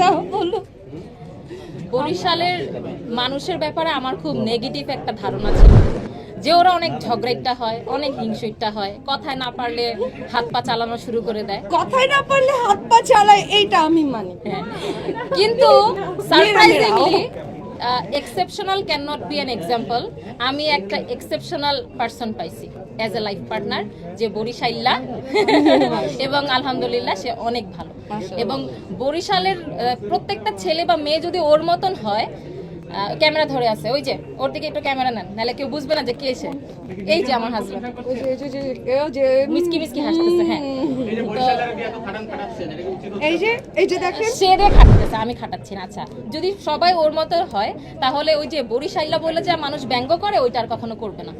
না বলো বরিশালের মানুষের ব্যাপারে আমার খুব নেগেটিভ একটা ধারণা ছিল। যে ওরা অনেক ঝগড়াইটা হয় অনেক হিংসুইটা হয় কথায় না পারলে হাত পা চালানো শুরু করে দেয়। কথায় না পারলে হাত পা চালায় এইটা আমি মানি। হ্যাঁ। কিন্তু surprisingly exceptional can not be an example আমি একটা এক্সেপশনাল পার্সন পাইছি অ্যাজ এ লাইফ পার্টনার যে বরিশাইল্লা। এবং আলহামদুলিল্লাহ সে অনেক ভালো। এবং বরিশালের প্রত্যেকটা ছেলে বা মেয়ে যদি ওর মতন হয় ক্যামেরা ধরে আছে ওই যে ওর দিকে একটু ক্যামেরা নেন নাহলে কেউ বুঝবে না যে কে সে। এই যে আমার হাজবেন্ড ওই যে- যে- যে- যে- যে মিসকি মিসকি হাসতেছে হ্যাঁ। এই যে এই যে দেখেন। সে খাটতেছে আমি খাটাচ্ছি না আচ্ছা। যদি সবাই ওর মতো হয় তাহলে ওই যে বরিশাইলা বলে যে মানুষ ব্যঙ্গ করে ওইটা আর কখনো করবে না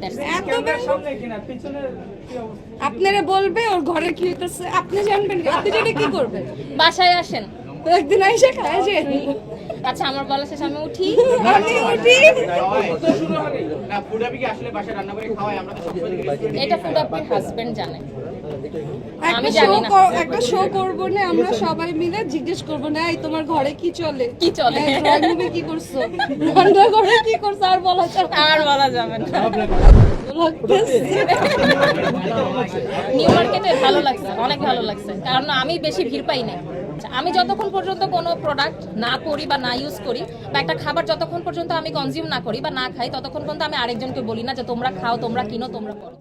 আপনারা বলবে ওর ঘরে কি হইতেছে? আপনি জানবেন কি? আপনি জানে কি করবেন বাসায় আসেন। একদিন আইসা খায় যে। আচ্ছা আমার বলা শেষ আমি উঠি। আমি উঠি। না ফুড কি আসলে বাসায় রান্না করে খাওয়াই আমরা তো এটা ফুড আপনার হাজবেন্ড জানে। একটা শো একটা শো করব না আমরা সবাই মিলে জিজ্ঞেস করব না এই তোমার ঘরে কি চলে? কি চলে? রুমে কি করছ? রান্না ঘরে কি করছ? আর বলা যাবে আর বলা যাবে না। নিউ মার্কেটে ভালো লাগছে অনেক ভালো লাগছে। কারণ আমি বেশি ভিড় পাই না আচ্ছা, আমি যতক্ষণ পর্যন্ত কোনো প্রোডাক্ট না করি বা না ইউজ করি বা একটা খাবার যতক্ষণ পর্যন্ত আমি কনজিউম না করি বা না খাই ততক্ষণ পর্যন্ত আমি আরেকজনকে বলি না যে তোমরা খাও তোমরা কিনো তোমরা করো।